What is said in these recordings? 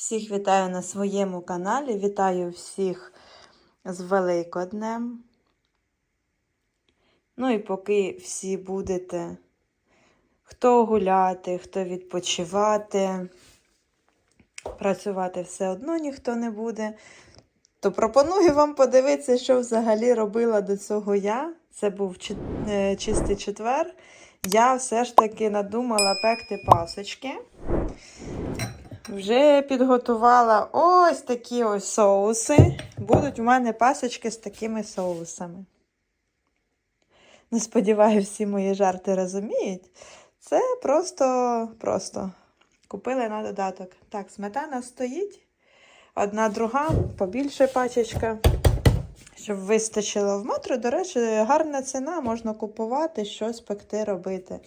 Всіх вітаю на своєму каналі. Вітаю всіх з Великоднем. Ну і поки всі будете хто гуляти, хто відпочивати, працювати все одно ніхто не буде. То пропоную вам подивитися, що взагалі робила до цього я. Це був е, чистий четвер. Я все ж таки надумала пекти пасочки. Вже підготувала ось такі ось соуси. Будуть у мене пасочки з такими соусами. Не сподіваюся, всі мої жарти розуміють. Це просто, просто купили на додаток. Так, сметана стоїть. Одна друга, побільше пачечка, щоб вистачило в метро. До речі, гарна ціна, можна купувати, щось пекти, робити.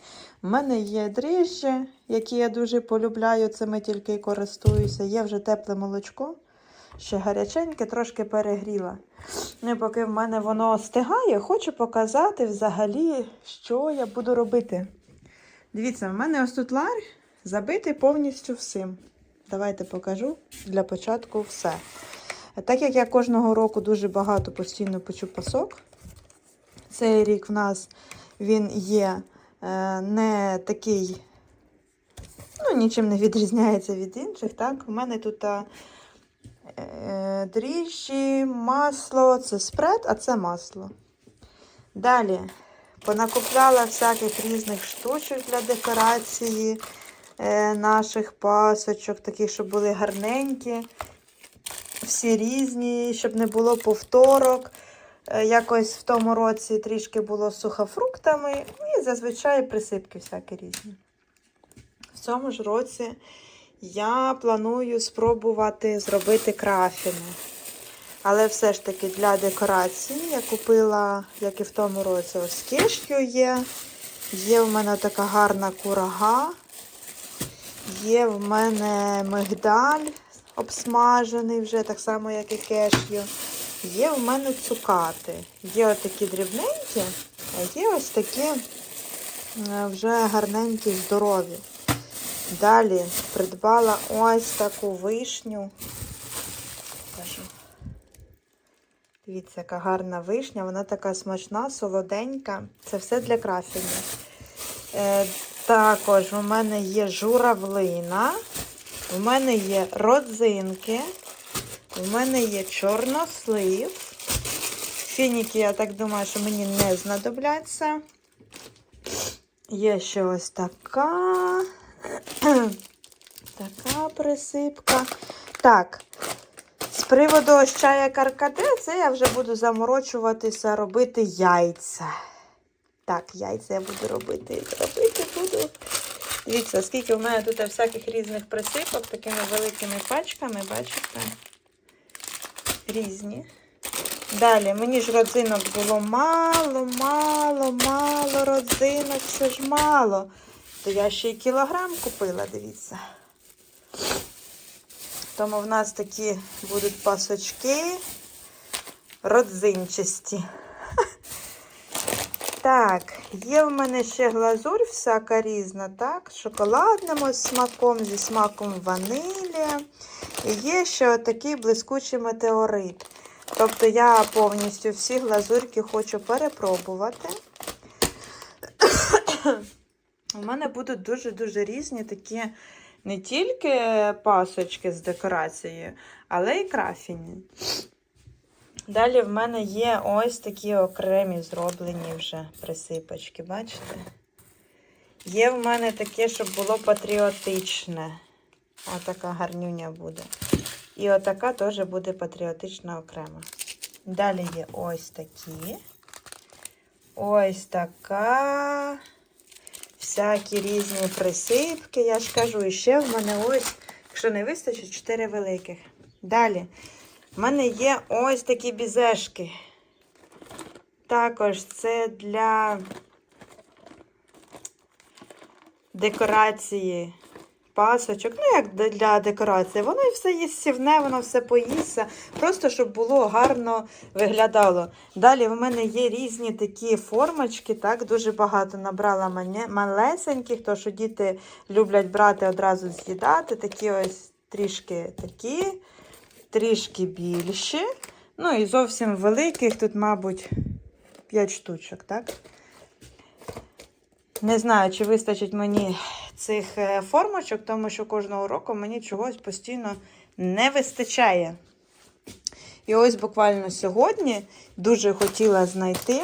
У мене є дріжджі, які я дуже полюбляю, цими тільки користуюся. Є вже тепле молочко, ще гаряченьке, трошки перегріла. Ну поки в мене воно остигає, хочу показати взагалі, що я буду робити. Дивіться, в мене ось тут ларь забитий повністю всім. Давайте покажу для початку все. Так як я кожного року дуже багато постійно печу пасок, цей рік в нас він є е, не такий, нічим не відрізняється від інших. Так? У мене тут е, дріжджі, масло, це спред, а це масло. Далі понакупляла всяких різних штучок для декорації е, наших пасочок, таких, щоб були гарненькі, всі різні, щоб не було повторок. Е, Якось в тому році трішки було сухофруктами і зазвичай присипки всякі різні. Цьому ж році я планую спробувати зробити крафіни. Але все ж таки для декорації я купила, як і в тому році, ось кишкю є. Є в мене така гарна курага. Є в мене мигдаль обсмажений вже, так само, як і кешю. Є в мене цукати. Є отакі дрібненькі, а є ось такі е, вже гарненькі, здорові. Далі придбала ось таку вишню. Дивіться, яка гарна вишня, вона така смачна, солоденька. Це все для крафінів. Е, також у мене є журавлина, у мене є родзинки, у мене є чорнослив. Фініки, я так думаю, що мені не знадобляться. Є ще ось така. така присипка. Так, з приводу чая каркаде, це я вже буду заморочуватися, робити яйця. Так, яйця я буду робити. Робити буду. Дивіться, скільки в мене тут всяких різних присипок, такими великими пачками, бачите? Різні. Далі, мені ж родзинок було мало, мало, мало родзинок, все ж мало. То я ще й кілограм купила, дивіться. Тому в нас такі будуть пасочки родзинчасті. Так, є в мене ще глазурь всяка різна, так? з Шоколадним смаком, зі смаком ванилі. І є ще отакий блискучий метеорит. Тобто я повністю всі глазурки хочу перепробувати. У мене будуть дуже-дуже різні такі не тільки пасочки з декорацією, але й крафіні. Далі в мене є ось такі окремі зроблені вже присипочки, бачите? Є в мене таке, щоб було патріотичне. Отака гарнюня буде. І отака теж буде патріотична окремо. Далі є ось такі. Ось така. Всякі різні присипки. Я ж кажу, і ще в мене ось, якщо не вистачить, 4 великих. Далі. В мене є ось такі бізешки. Також це для декорації пасочок. Ну, як для декорації. Воно і все їстівне, воно все поїсться. Просто щоб було гарно виглядало. Далі в мене є різні такі формочки. так, Дуже багато набрала малесеньких, то що діти люблять брати одразу з'їдати. Такі ось трішки такі, трішки більші. Ну і зовсім великих, тут, мабуть, 5 штучок, так? Не знаю, чи вистачить мені цих е, формочок, тому що кожного року мені чогось постійно не вистачає. І ось буквально сьогодні дуже хотіла знайти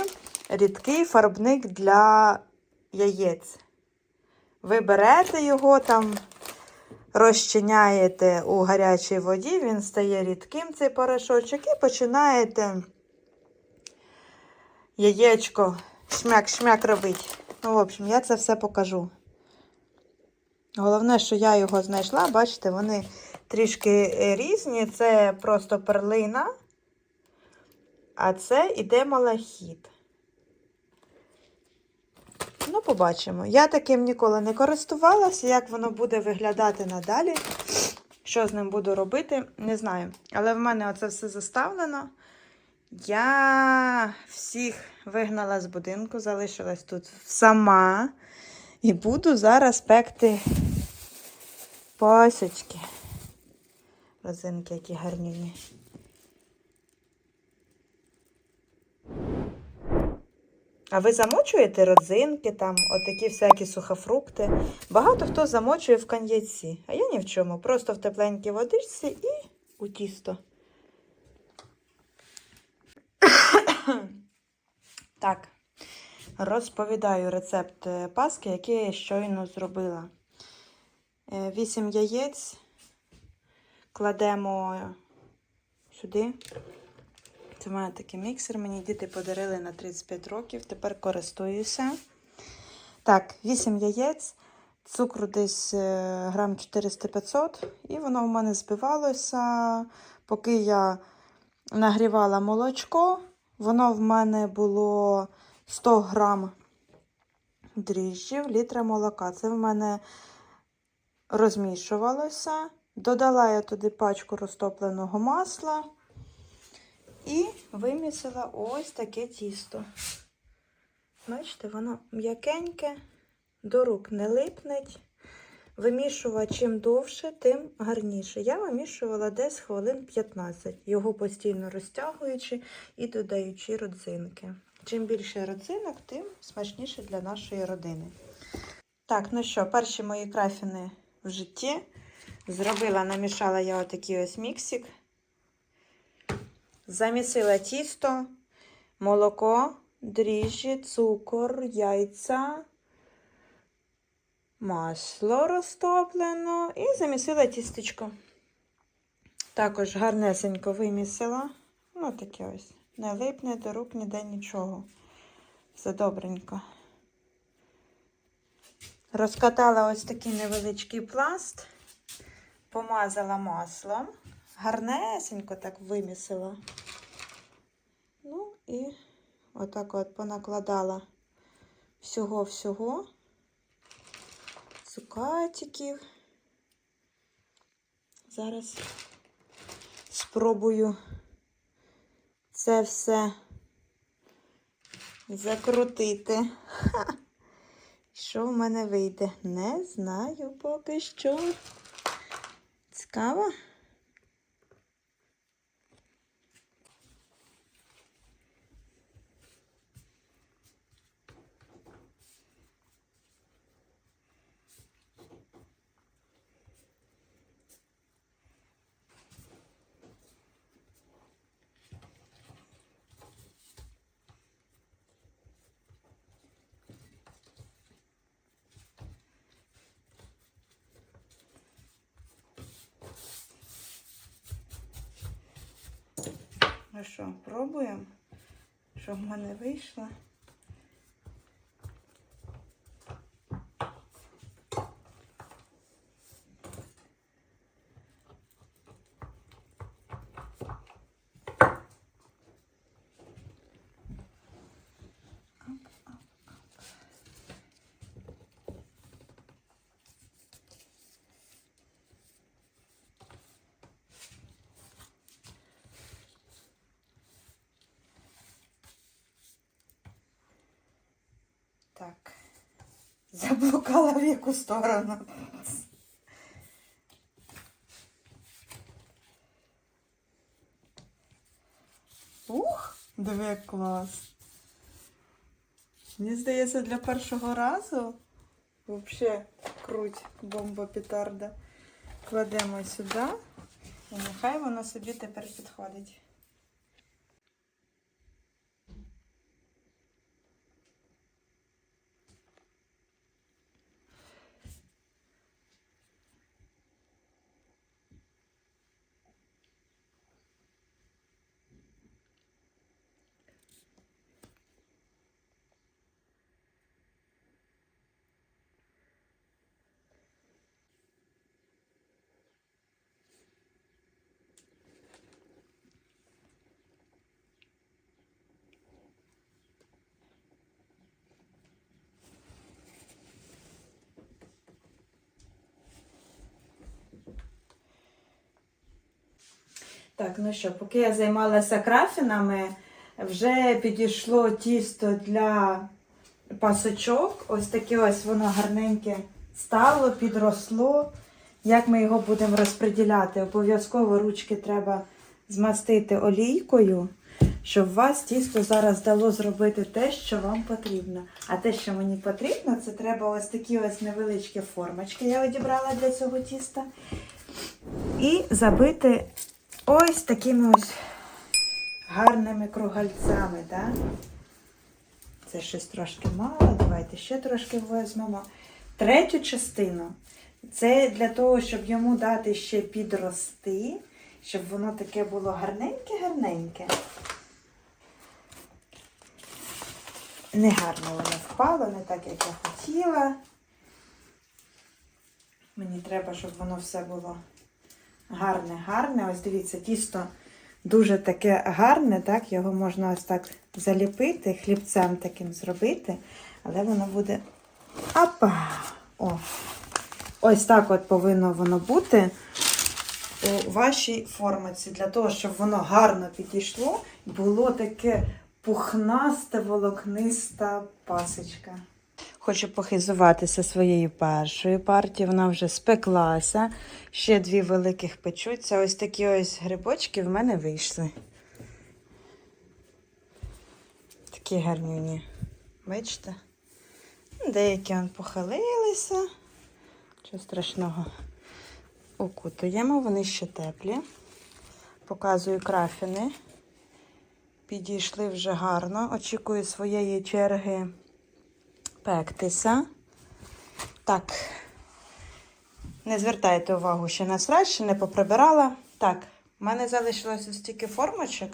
рідкий фарбник для яєць. Ви берете його там, розчиняєте у гарячій воді, він стає рідким, цей порошочок, і починаєте яєчко шмяк-шмяк робити. Ну, в общем, я це все покажу. Головне, що я його знайшла, бачите, вони трішки різні. Це просто перлина, а це іде малахіт. Ну, побачимо. Я таким ніколи не користувалася. Як воно буде виглядати надалі, що з ним буду робити, не знаю. Але в мене оце все заставлено. Я всіх вигнала з будинку, залишилась тут сама. І буду зараз пекти пасочки. Розинки, які гарні. А ви замочуєте родзинки, там, отакі всякі сухофрукти. Багато хто замочує в коньяці, а я ні в чому. Просто в тепленькій водичці і у тісто. так, розповідаю рецепт е, паски, який я щойно зробила. 8 яєць кладемо сюди. Це мене такий міксер. Мені діти подарили на 35 років. Тепер користуюся. Так, 8 яєць, цукру десь е, грам 400-500. І воно в мене збивалося. Поки я нагрівала молочко, воно в мене було 100 грам дріжджів, літра молока. Це в мене розмішувалося. Додала я туди пачку розтопленого масла. І вимісила ось таке тісто. Бачите, воно м'якеньке, до рук не липнеть. Вимішувати чим довше, тим гарніше. Я вимішувала десь хвилин 15, його постійно розтягуючи і додаючи родзинки. Чим більше родзинок, тим смачніше для нашої родини. Так, ну що, перші мої крафіни в житті. Зробила, намішала я отакий ось міксик. Замісила тісто, молоко, дріжджі, цукор, яйця, масло розтоплено і замісила тістечко. Також гарнесенько вимісила. Ну, таке ось. Не липне до рук ніде нічого. Все добренько. Розкатала ось такий невеличкий пласт, помазала маслом гарнесенько так вимісила. Ну і отак от понакладала всього-всього, цукатиків. Зараз спробую це все закрутити. Ха! Що в мене вийде? Не знаю поки що. Цікаво? Ну що, пробуємо, щоб в мене вийшло. Так, заблукала в яку сторону. Ух, диви клас. Мені здається, для першого разу взагалі круть бомба петарда. Кладемо сюди і нехай воно собі тепер підходить. Так, ну що, поки я займалася крафінами, вже підійшло тісто для пасочок. Ось таке ось воно гарненьке стало, підросло. Як ми його будемо розподіляти? Обов'язково ручки треба змастити олійкою, щоб у вас тісто зараз дало зробити те, що вам потрібно. А те, що мені потрібно, це треба ось такі ось невеличкі формочки. Я одібрала для цього тіста. І забити ось такими ось гарними кругальцями. Да? Це щось трошки мало. Давайте ще трошки візьмемо. Третю частину це для того, щоб йому дати ще підрости, щоб воно таке було гарненьке-гарненьке. Не гарно воно впало, не так, як я хотіла. Мені треба, щоб воно все було гарне, гарне. Ось дивіться, тісто дуже таке гарне, так? Його можна ось так заліпити, хлібцем таким зробити, але воно буде. Апа! О! Ось так от повинно воно бути у вашій формиці, для того, щоб воно гарно підійшло, було таке пухнасте, волокниста пасочка. Хочу похизуватися своєю першою партією. Вона вже спеклася. Ще дві великих печуться. Ось такі ось грибочки в мене вийшли. Такі гарнюні. Бачите? Деякі он похилилися. Чого страшного. Окутуємо, вони ще теплі. Показую крафіни. Підійшли вже гарно. Очікую своєї черги пектися. Так, не звертайте увагу, ще на срач, ще не поприбирала. Так, в мене залишилося стільки формочок.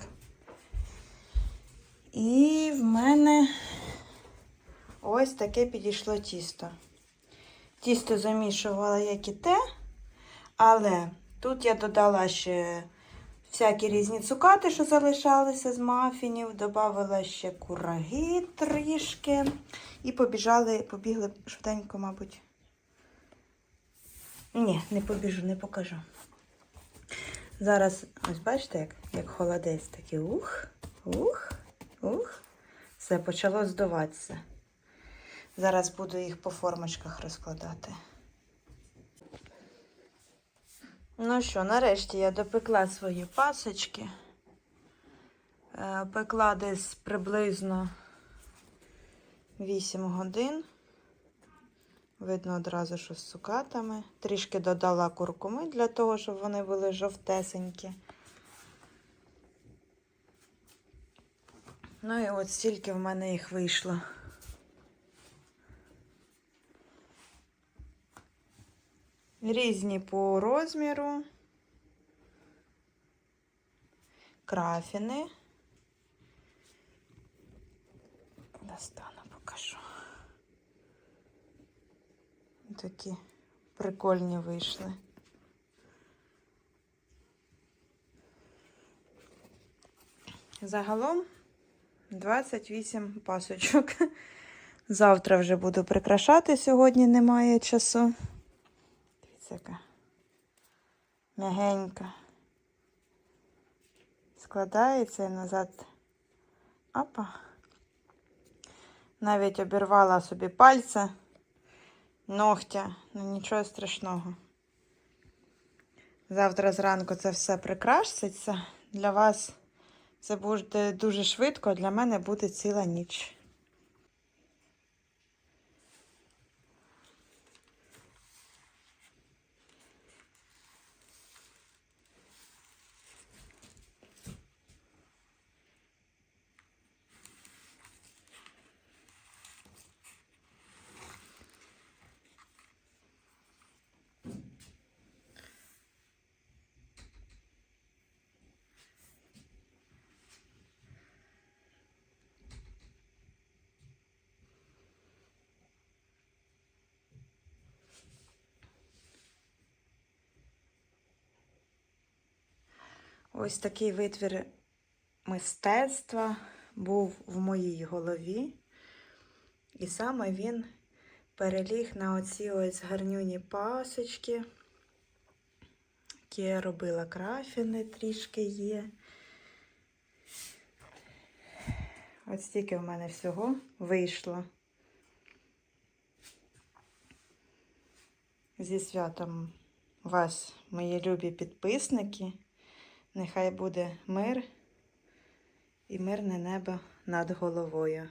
І в мене ось таке підійшло тісто. Тісто замішувала як і те, але тут я додала ще всякі різні цукати, що залишалися з мафінів, додала ще кураги трішки. І побіжали, побігли швиденько, мабуть. Ні, не побіжу, не покажу. Зараз, ось бачите, як, як холодець такий ух, ух, ух. Все, почало здуватися. Зараз буду їх по формочках розкладати. Ну що, нарешті я допекла свої пасочки. Е, Пекла десь приблизно 8 годин. Видно одразу, що з цукатами. Трішки додала куркуми для того, щоб вони були жовтесенькі. Ну і от стільки в мене їх вийшло. Різні по розміру. Крафіни. Достану, покажу. Такі прикольні вийшли. Загалом 28 пасочок. Завтра вже буду прикрашати, сьогодні немає часу. Дивіться, яка м'ягенька. Складається і назад. Опа. Навіть обірвала собі пальця, ногтя, ну нічого страшного. Завтра зранку це все прикраситься. Для вас Це буде дуже швидко, для мене буде ціла ніч. Ось такий витвір мистецтва був в моїй голові. І саме він переліг на оці ось гарнюні пасочки, які я робила крафіни трішки є. Ось стільки в мене всього вийшло. Зі святом вас, мої любі підписники. Нехай буде мир і мирне небо над головою.